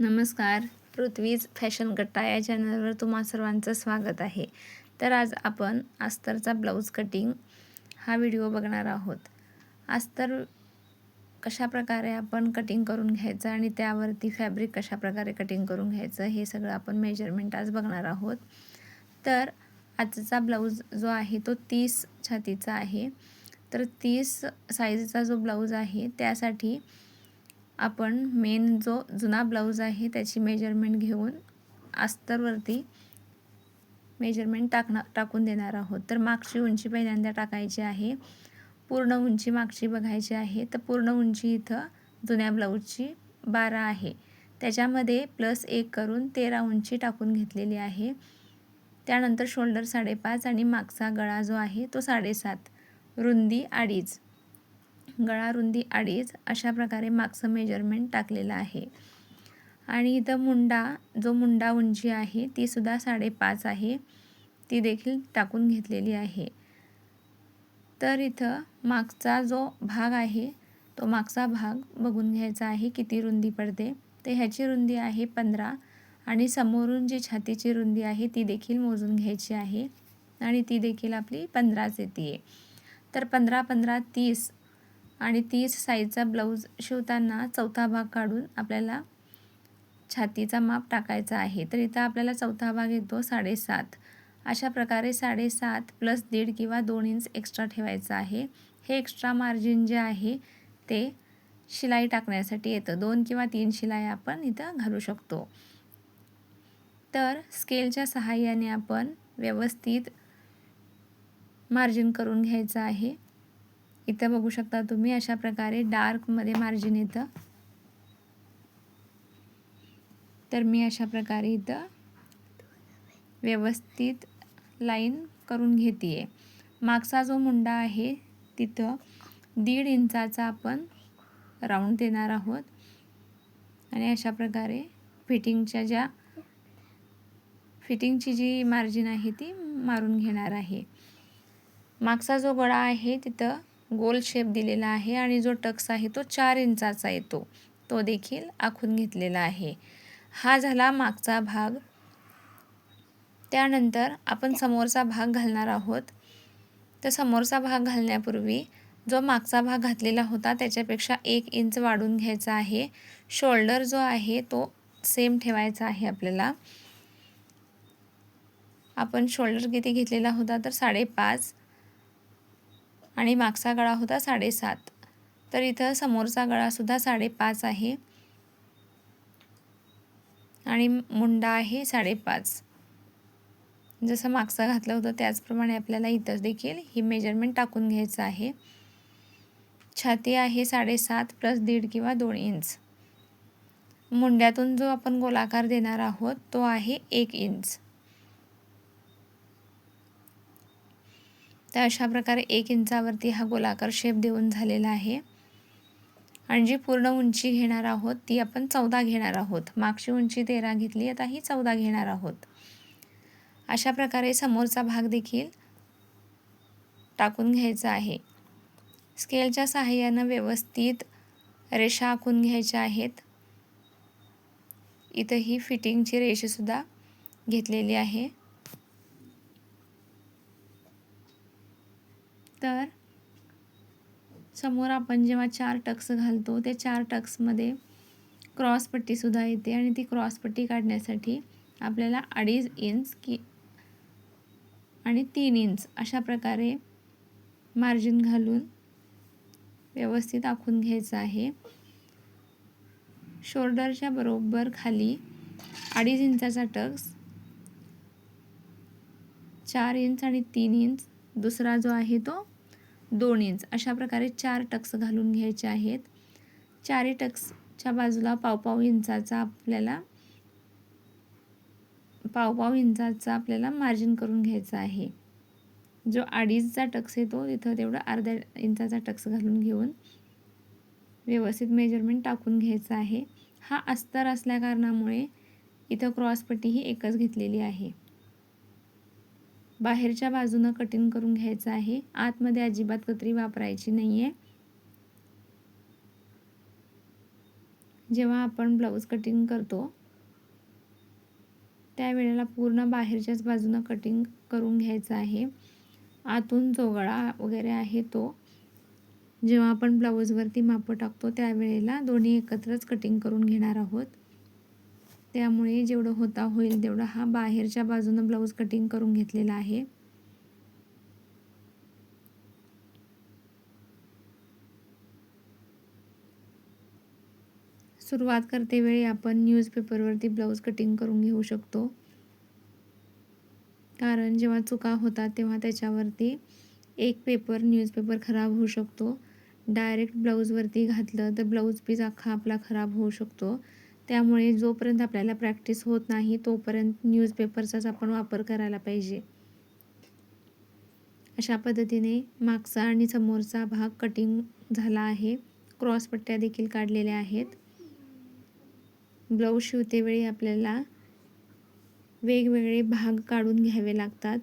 नमस्कार. पृथ्वीज फॅशन गट्टा या चॅनलवर तुम्हा सर्वांचं स्वागत आहे. तर आज आपण अस्तरचा ब्लाऊज कटिंग हा व्हिडिओ बघणार आहोत. अस्तर कशा प्रकारे आपण कटिंग करून घ्यायचं आणि त्यावरती फॅब्रिक कशा प्रकारे कटिंग करून घ्यायचं हे सगळं आपण मेजरमेंट आज बघणार आहोत. तर आजचा ब्लाऊज जो आहे तो तीस छातीचा आहे. तर तीस साईजचा जो ब्लाऊज आहे त्यासाठी आपण मेन जो जुना ब्लाऊज आहे त्याची मेजरमेंट घेऊन अस्तरवरती मेजरमेंट टाकणार टाकून देणार आहोत. तर मागची उंची पहिल्यांदा टाकायची आहे. पूर्ण उंची मागची बघायची आहे. तर पूर्ण उंची इथं जुन्या ब्लाऊजची बारा आहे. त्याच्यामध्ये प्लस एक करून तेरा उंची टाकून घेतलेली आहे. त्यानंतर शोल्डर साडेपाच आणि मागचा गळा जो आहे तो साडेसात. रुंदी अडीच. गळा रुंदी अडीच अशा प्रकारे मागचं मेजरमेंट टाकलेलं आहे. आणि इथं मुंडा जो मुंडा उंची आहे तीसुद्धा साडेपाच आहे. ती देखील टाकून घेतलेली आहे. तर इथं मागचा जो भाग आहे तो मागचा भाग बघून घ्यायचा आहे किती रुंदी पडते. तर ह्याची रुंदी आहे पंधरा आणि समोरून जी छातीची रुंदी आहे ती देखील मोजून घ्यायची आहे. आणि ती देखील आपली पंधराच येते आहे तर पंधरा पंधरा तीस आणि तीच साईजचा ब्लाऊज शिवताना चौथा भाग काढून आपल्याला छातीचा माप टाकायचा आहे. तर इथं आपल्याला चौथा भाग येतो साडेसात. अशा प्रकारे साडेसात प्लस दीड किंवा दोन इंच एक्स्ट्रा ठेवायचं आहे. हे एक्स्ट्रा मार्जिन जे आहे ते शिलाई टाकण्यासाठी येतं. दोन किंवा तीन शिलाई आपण इथं घालू शकतो. तर स्केलच्या सहाय्याने आपण व्यवस्थित मार्जिन करून घ्यायचं आहे. इथं बघू शकता तुम्ही अशा प्रकारे डार्कमध्ये मार्जिन येतं. तर मी अशा प्रकारे इथं व्यवस्थित लाईन करून घेते आहे मागचा जो मुंडा आहे तिथं दीड इंचाचा आपण राऊंड देणार आहोत. आणि अशा प्रकारे फिटिंगच्या ज्या फिटिंगची जी मार्जिन आहे ती मारून घेणार आहे. मागचा जो गळा आहे तिथं गोल शेप दिलेला आहे आणि जो टक्स आहे तो चार इंचाचा येतो. तो देखील आखून घेतलेला आहे. हा झाला मागचा भाग. त्यानंतर आपण समोरचा भाग घालणार आहोत. तर समोरचा भाग घालण्यापूर्वी जो मागचा भाग घातलेला होता त्याच्यापेक्षा एक इंच वाढून घ्यायचा आहे. शोल्डर जो आहे तो सेम ठेवायचा आहे आपल्याला. आपण शोल्डर किती घेतलेला होता तर साडेपाच. आणि मागचा गळा होता साडेसात. तर इथं समोरचा गळासुद्धा साडेपाच आहे. आणि मुंडा आहे साडेपाच. जसं मागचा घातलं होतं त्याचप्रमाणे आपल्याला इथं देखील ही मेजरमेंट टाकून घ्यायचं आहे. छाती आहे साडेसात प्लस दीड किंवा दोन इंच मुंड्यातून जो आपण गोलाकार देणार आहोत तो आहे एक इंच तर अशा प्रकारे एक इंचावरती हा गोलाकार शेप देऊन झालेला आहे. आणि जी पूर्ण उंची घेणार आहोत ती आपण चौदा घेणार आहोत. मागची उंची तेरा घेतली आता ही चौदा घेणार आहोत. अशा प्रकारे समोरचा भाग देखील टाकून घ्यायचा आहे. स्केलच्या सहाय्यानं व्यवस्थित रेषा आखून घ्यायच्या आहेत. इथं ही फिटिंगची रेषेसुद्धा घेतलेली आहे. तर समोर आपण जेव्हा चार टक्स घालतो त्या चार टक्समध्ये क्रॉसपट्टीसुद्धा येते आणि ती क्रॉसपट्टी काढण्यासाठी आपल्याला अडीच इंच की आणि तीन इंच अशा प्रकारे मार्जिन घालून व्यवस्थित आखून घ्यायचं आहे. शोल्डरच्या बरोबर खाली अडीच इंचाचा टक्स चार इंच आणि तीन इंच दुसरा जो आहे तो दोन इंच अशा प्रकारे चार टक्स घालून घ्यायचे आहेत. चारही टक्सच्या बाजूला पावपाव इंचाचा आपल्याला पावपाव इंचाचा आपल्याला मार्जिन करून घ्यायचा आहे. जो अडीचचा टक्स येतो तिथं तेवढा अर्ध्या इंचाचा टक्स घालून घेऊन व्यवस्थित मेजरमेंट टाकून घ्यायचा आहे. हा अस्तर असल्याकारणामुळे इथं क्रॉसपट्टी ही एकच घेतलेली आहे. बाहेरच्या बाजूनं कटिंग करून घ्यायचं आहे. आतमध्ये अजिबात कत्री वापरायची नाही आहे जेव्हा आपण ब्लाऊज कटिंग करतो त्यावेळेला पूर्ण बाहेरच्याच बाजूनं कटिंग करून घ्यायचं आहे. आतून जो गळा वगैरे आहे तो. जेव्हा आपण ब्लाऊजवरती मापं टाकतो त्यावेळेला दोन्ही एकत्रच कटिंग करून घेणार आहोत. त्यामुळे जेवढं होता होईल तेवढा हा बाहेरच्या बाजूनं ब्लाऊज कटिंग करून घेतलेला आहे. सुरुवात करते वेळी आपण न्यूजपेपरवरती ब्लाऊज कटिंग करून घेऊ शकतो. कारण जेव्हा चुका होतात तेव्हा त्याच्यावरती एक पेपर न्यूजपेपर खराब होऊ शकतो. डायरेक्ट ब्लाऊजवरती घातलं तर ब्लाऊज पीस अख्खा आपला खराब होऊ शकतो. त्यामुळे जोपर्यंत आपल्याला प्रॅक्टिस होत नाही तोपर्यंत न्यूजपेपरचाच आपण वापर करायला पाहिजे. अशा पद्धतीने मागचा आणि समोरचा भाग कटिंग झाला आहे. क्रॉस पट्ट्या देखील काढलेल्या आहेत. ब्लाऊज शिवतेवेळी आपल्याला वेगवेगळे भाग काढून घ्यावे लागतात.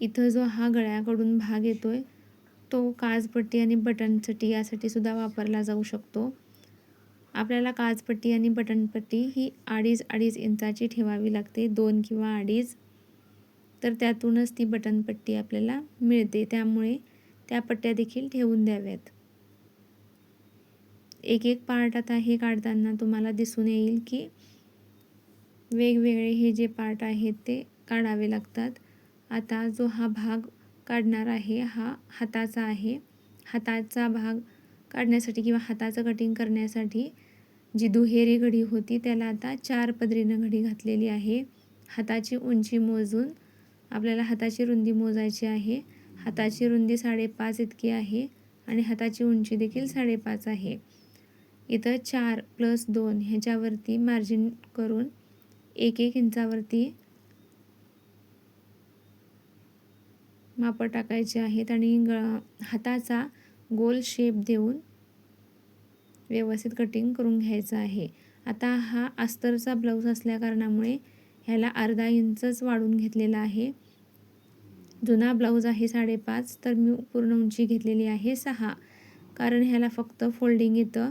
इथं जो हा गळ्याकडून भाग येतो आहे तो काजपट्टी आणि बटनचटी यासाठी सुद्धा वापरला जाऊ शकतो. आपल्याला काजपट्टी आणि बटनपट्टी ही अडीच अडीच इंचाची ठेवावी लागते दोन किंवा अडीच. तर त्यातूनच ती बटनपट्टी आपल्याला मिळते. त्यामुळे त्या पट्ट्या देखील ठेवून द्याव्यात. एक एक पार्ट आता हे काढताना तुम्हाला दिसून येईल की वेगवेगळे हे जे पार्ट आहेत ते काढावे लागतात. आता जो हा भाग काढणार आहे हा हाताचा आहे. हाताचा भाग काढण्यासाठी किंवा हाताचं कटिंग करण्यासाठी जी दुहेरी घडी होती त्याला आता चार पदरीनं घडी घातलेली आहे. हाताची उंची मोजून आपल्याला हाताची रुंदी मोजायची आहे. हाताची रुंदी साडेपाच इतकी आहे आणि हाताची उंची देखील साडेपाच आहे. इथं चार प्लस दोन ह्याच्यावरती मार्जिन करून एक एक इंचावरती मापं टाकायचे आहेत आणि ग हाताचा गोल शेप देऊन व्यवस्थित कटिंग करून घ्यायचं आहे. आता हा अस्तरचा ब्लाऊज असल्याकारणामुळे ह्याला अर्धा इंचच वाढून घेतलेला आहे. जुना ब्लाऊज आहे साडेपाच तर मी पूर्ण उंची घेतलेली आहे सहा. कारण ह्याला फक्त फोल्डिंग येतं.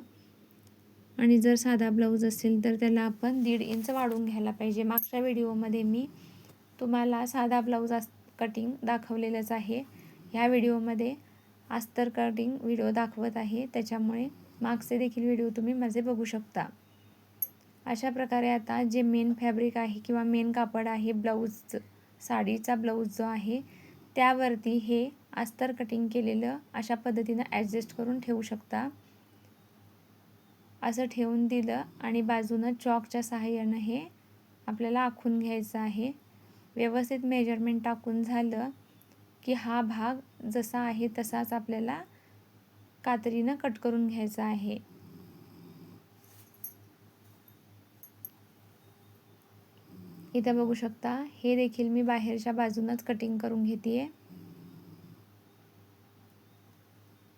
आणि जर साधा ब्लाऊज असेल तर त्याला आपण दीड इंच वाढवून घ्यायला पाहिजे. मागच्या व्हिडिओमध्ये मी तुम्हाला साधा ब्लाऊज अस कटिंग दाखवलेलंच आहे. ह्या व्हिडिओमध्ये अस्तर कटिंग व्हिडिओ दाखवत आहे. त्याच्यामुळे मागचे देखील व्हिडिओ तुम्ही माझे बघू शकता. अशा प्रकारे आता जे मेन फॅब्रिक आहे किंवा मेन कापड आहे ब्लाऊज साडीचा ब्लाऊज जो आहे त्यावरती हे अस्तर कटिंग केलेलं अशा पद्धतीनं ॲडजस्ट करून ठेवू शकता. असं ठेवून दिलं आणि बाजूनं चॉकच्या सहाय्यानं हे आपल्याला आखून घ्यायचं आहे. व्यवस्थित मेजरमेंट टाकून झालं की हा भाग जसा आहे तसाच आपल्याला कात्रीनं कट करून घ्यायचा आहे. इथं बघू शकता हे देखील मी बाहेरच्या बाजूनच कटिंग करून घेते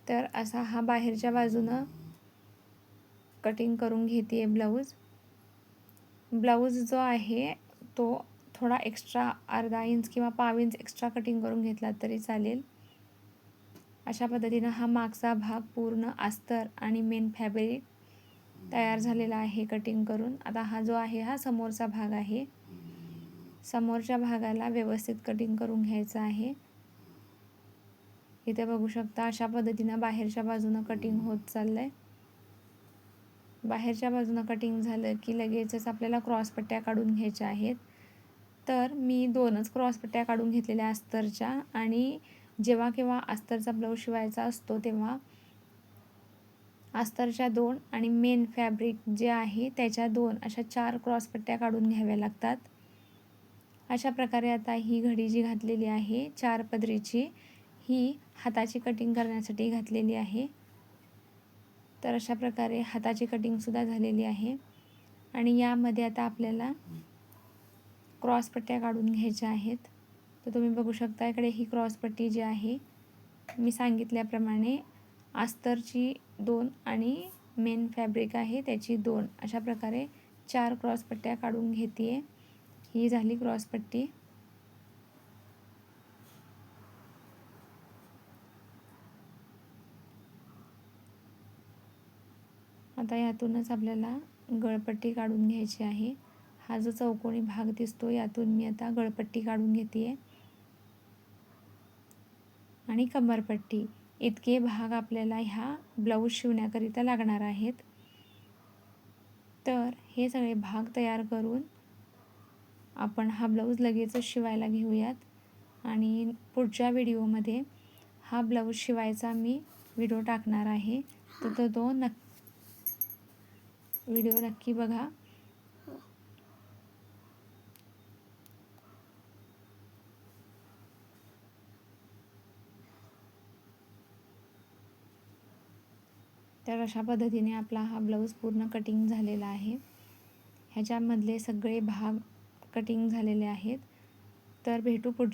तर असा हा बाहेरच्या बाजूनं कटिंग करून घेते ब्लाऊज ब्लाऊज जो आहे तो थोडा एक्स्ट्रा अर्धा इंच किंवा पाव इंच एक्स्ट्रा कटिंग करून घेतला तरी चालेल. अशा पद्धतीनं हा मागचा भाग पूर्ण अस्तर आणि मेन फॅब्रिक तयार झालेला आहे कटिंग करून. आता हा जो आहे हा समोरचा भाग आहे. समोरच्या भागाला व्यवस्थित कटिंग करून घ्यायचं आहे. इथे बघू शकता अशा पद्धतीनं बाहेरच्या बाजूनं कटिंग होत चाललं आहे बाहेरच्या बाजूनं कटिंग झालं की लगेचच आपल्याला क्रॉसपट्ट्या काढून घ्यायच्या आहेत. तर मी दोनच क्रॉसपट्ट्या काढून घेतलेल्या अस्तरच्या आणि जेव्हा केव्हा अस्तरचा ब्लाऊज शिवायचा असतो तेव्हा अस्तरच्या दोन आणि मेन फॅब्रिक जे आहे त्याच्या दोन अशा चार क्रॉसपट्ट्या काढून घ्याव्या लागतात. अशा प्रकारे आता ही घडी जी घातलेली आहे चार पदरीची ही हाताची कटिंग करण्यासाठी घातलेली आहे. तर अशा प्रकारे हाताची कटिंगसुद्धा झालेली आहे. आणि यामध्ये आता आपल्याला क्रॉसपट्ट्या काढून घ्यायच्या आहेत. तर तुम्ही बघू शकता इकडे ही क्रॉसपट्टी जी आहे मी सांगितल्याप्रमाणे आस्तरची दोन आणि मेन फॅब्रिक आहे त्याची दोन. अशा प्रकारे चार क्रॉसपट्ट्या काढून घेते ही झाली क्रॉसपट्टी आता यातूनच आपल्याला गळपट्टी काढून घ्यायची आहे. हा जो चौकोनी भाग दिसतो यातून मी आता गळपट्टी काढून घेते आहे आणि कंबरपट्टी इतके भाग आपल्याला ह्या ब्लाऊज शिवण्याकरिता लागणार आहेत. तर हे सगळे भाग तयार करून आपण हा ब्लाऊज लगेचच शिवायला घेऊयात. आणि पुढच्या व्हिडिओमध्ये हा ब्लाऊज शिवायचा मी व्हिडिओ टाकणार आहे. तर तो तो नक् व्हिडिओ नक्की बघा. तर अशा पद्धतीने आपला हा ब्लाऊज पूर्ण कटिंग झालेला आहे. ह्याच्यामधले सगळे भाग कटिंग झालेले आहेत. तर भेटू पुढच्या